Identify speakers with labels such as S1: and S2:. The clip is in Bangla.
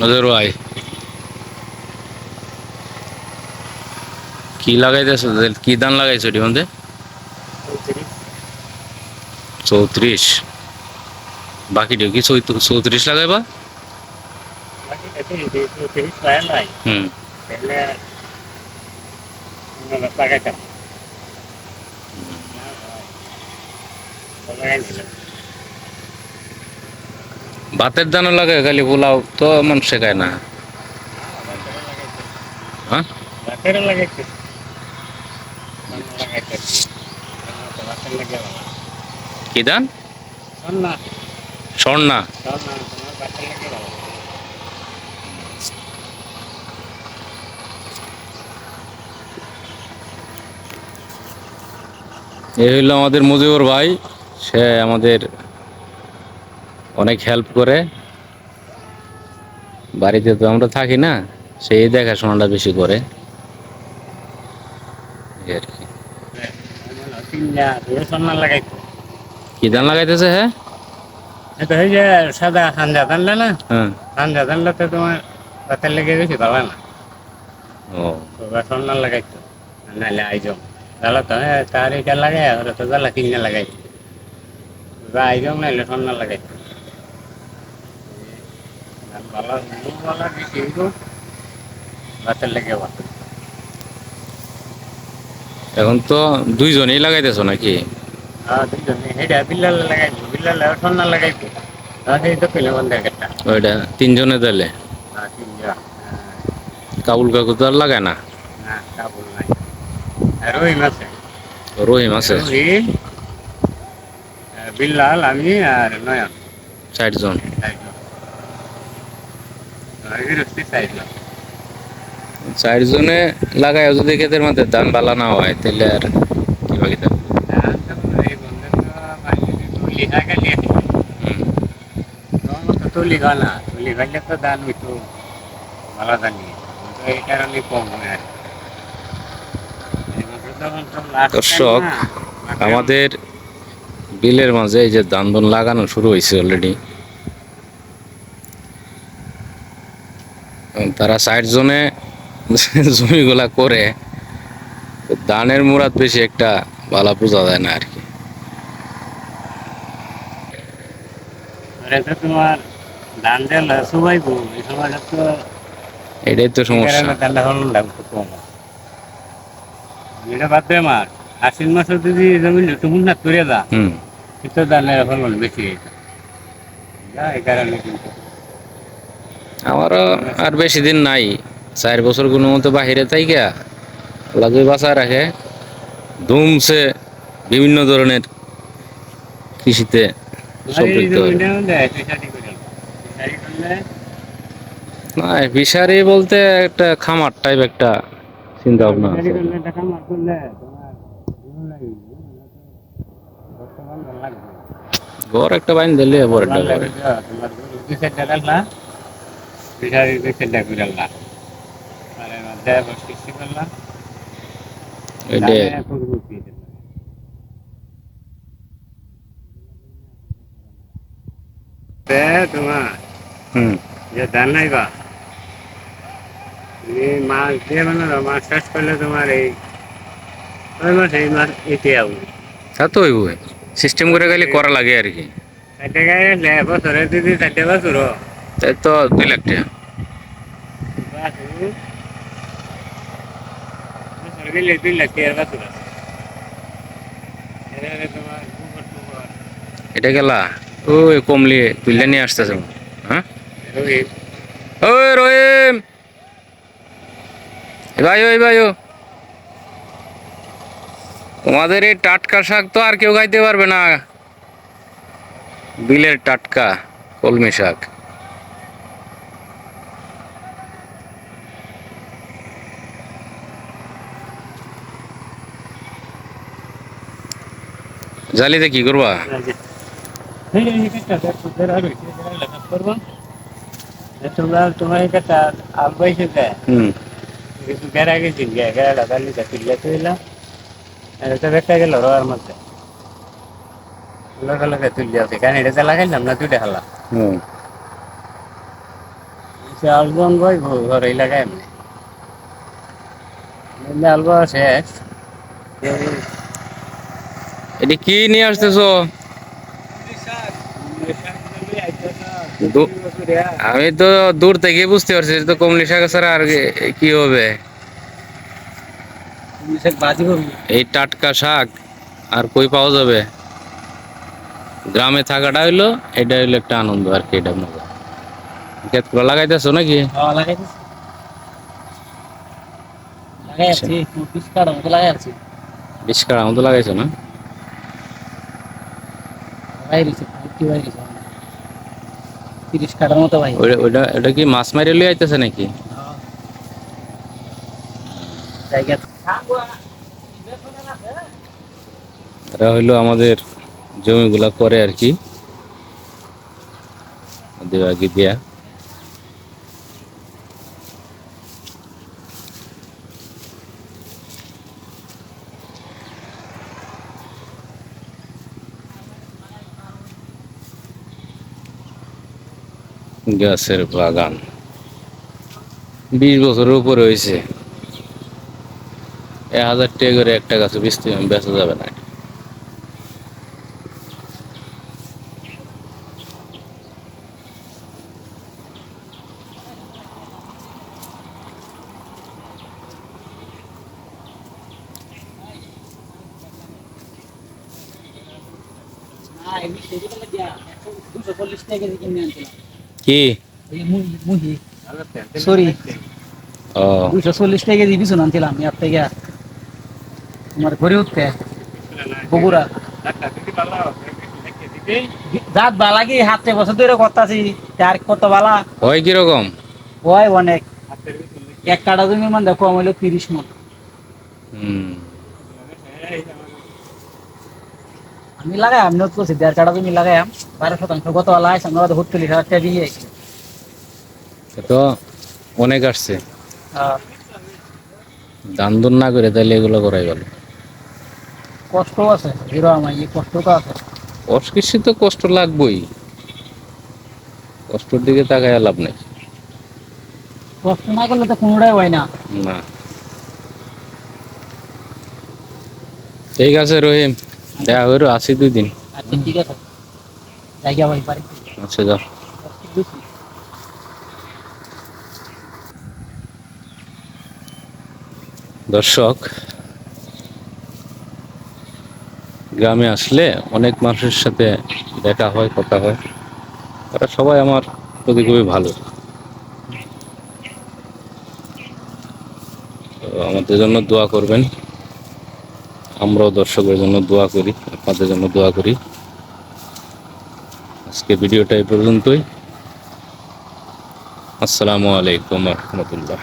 S1: নজর ভাই। কি লাগাইতেছো? কি ধান লাগাইছো এটির মধ্যে? চৌত্রিশ। বাকিটা কি চৌত- চৌত্রিশ লাগাইবা? হুম। ভাতের দানা লাগাই খালি পোলাও তো মন শেখায় না। হ্যাঁ? কি ধান স্বর্ণা। এই হইল আমাদের মুজিবুর ভাই। সে আমাদের অনেক হেল্প করে। বাড়িতে তো আমরা থাকি না সেই দেখাশোনাটা বেশি করে। আর কি। কি ধান লাগাইতেছে হ্যাঁ?
S2: এটা যে সাদা না?
S1: হ্যাঁ।
S2: তোমার লেগে ভালো না।
S1: ও।
S2: তো সোনার লাগাইতো। নাহলে আইজম জ্বালা তো হ্যাঁ তার এটা লাগাই ওরা তো জ্বালা কিনে লাগাইতো আইজম নাহলে সোনার লাগাইতো। লেগে
S1: এখন তো দুইজনেই লাগাইতেছো নাকি?
S2: হেডা বিল্লাল লাগাইতো তাহলে তো পেলে বন্ধের একটা।
S1: ওইটা তিনজনে
S2: তিনজন।
S1: কাবুল কাকু তো আর লাগায় না?
S2: না কাবুল নাই। রহিম আছে।
S1: রহিম আছে?
S2: রহিম বিল্লাল আমি আর নয়ন। চারজন। চাইলাম
S1: চারজনে লাগায় যদি ক্ষেতের মধ্যে ধান বালা না হয় তাহলে আর কি বাকি থাকবে?
S2: তুলি গানা তুলি তো দান হইতো ভালো এই কারণে কম হয় আর
S1: দর্শক, আমাদের বিলের মাঝে এই যে ধান ধন লাগানো শুরু হয়েছে অলরেডি তারা ষাট জনে জমিগুলা করে তো ধানের মুরাদ বেশি একটা ভালো বোঝা যায় না আর কি।
S2: তোমার ধান দিল সবাইবো এই সময়টা তো
S1: এটাই তো সমস্যা।
S2: তাহলে হল দাম খুব কম। এটা বাদ দে আমার। আশ্বিন মাসে যদি জমি না তুলে দা কিন্তু ফলন বেশি। হইতো এই কারণে কিন্তু।
S1: আমারও আর বেশি দিন নাই। চার বছর কোনো মতো বাহিরে থাইকা লাগে বাঁচায় রাখে। ধুমছে বিভিন্ন ধরনের কৃষিতে সম্পৃক্ত না ফিশারি বলতে একটা খামার টাইপ একটা চিন্তা ভাবনা আছে। ঘর একটা বাইন দিলে পরেরটা
S2: ভালো
S1: করে
S2: লাগবে তোমার। ধানে যে ধান নাইবা তুমি মাছ দিয়ে বানালো মাছ চাষ করলে তোমার এই ওই মাছ এই মাছ এতে আবু
S1: তা তো হইব সিস্টেম করে গেলে করা লাগে আর কি।
S2: চারটে গায়ে বছরে দিদি চারটে বছর।
S1: তাই তো দুই লাখ টাকা। এটা গেলা? ওই কমলি তুলে নিয়ে আসতেছে হ্যাঁ?
S2: ওই
S1: রহিম। ভাই, ওই ভাই, ও। তোমাদের এই টাটকা শাক তো আর কেউ খাইতে পারবে না। বিলের টাটকা, কলমি শাক। জালিতে কি করবা?
S2: তোমরা তোমার এই কাজটা বয়সে দেয় কিছু গেরা গেছি গেরা লাগালি তুলিয়া তুইলাম এটা দেখা গেল রোয়ার মধ্যে লগে লগে তুলিয়া আছে কারণ এটা লাগাইলাম না দুইটা হালা
S3: চাষ জন ভাই ঘর এই আলবা শেষ
S1: এটি কি নিয়ে আসতেছো? আমি তো দূর থেকে বুঝতে পারছি তো কমলি শাক ছাড়া আর কি- হবে? এই টাটকা শাক আর কই পাওয়া যাবে? গ্রামে থাকাটা হইল এটা হইল একটা আনন্দ আর কি এটা মজা। ক্ষেতগুলো লাগাইতেছো নাকি?
S3: আছি পিস কাটা মতো
S1: লাগাইছো না
S3: লাগাই দিছি ভর্তি হয়ে গেছে তিরিশ কাটার মতো ভাই
S1: ওইটা ওইটা ওটা কি মাছ মারি লিয়ে আইতেছে নাকি? এরা হইল আমাদের জমিগুলা করে আর কি। দেওয়া দিয়া গাছের বাগান। বিশ বছরের উপরে হয়েছে এক হাজার টাকা করে একটা গাছে বেচতে বেচা যাবে না। কি?
S3: সরি
S1: ও।
S3: দুশো চল্লিশ টাকা ইয়ার থেকে। তোমার ঘরে উঠতে। বগুড়া। জাত বালা কি হাতে বছর ধরে করতাছি আর কত বালা?
S1: হয় কীরকম?
S3: হয় অনেক। এক কাটা জমির মান দেখো আমার তিরিশ মন।
S1: হুম।
S3: আমি নোট করছি দেড় কাটা জমি লাগাই বারো শতাংশ। কত বালা আছে আমরা হত্তলিশ হাজার টাকা দিয়ে।
S1: তো অনেক আসছে। দান দুন না করে তাহলে এগুলো করাই গেল
S3: কষ্ট আছে হিরো আমার এই আছে।
S1: অস্কৃষি তো কষ্ট লাগবেই। কষ্টর দিকে তাকায় লাভ নেই।
S3: কষ্ট না করলে তো কোনোটাই হয় না।
S1: না। ঠিক আছে রহিম। দেখা হইরো আছি দুই দিন।
S3: আচ্ছা ঠিক আছে। জায়গা ভাই পারি
S1: আচ্ছা যাও। দর্শক গ্রামে আসলে অনেক মানুষের সাথে দেখা হয় কথা হয়। তারা সবাই আমার প্রতি খুবই ভালো। তো আমাদের জন্য দোয়া করবেন। আমরাও দর্শকের জন্য দোয়া করি, আপনাদের জন্য দোয়া করি। আজকে ভিডিওটা এই পর্যন্তই। আসসালামু আলাইকুম রহমতুল্লাহ।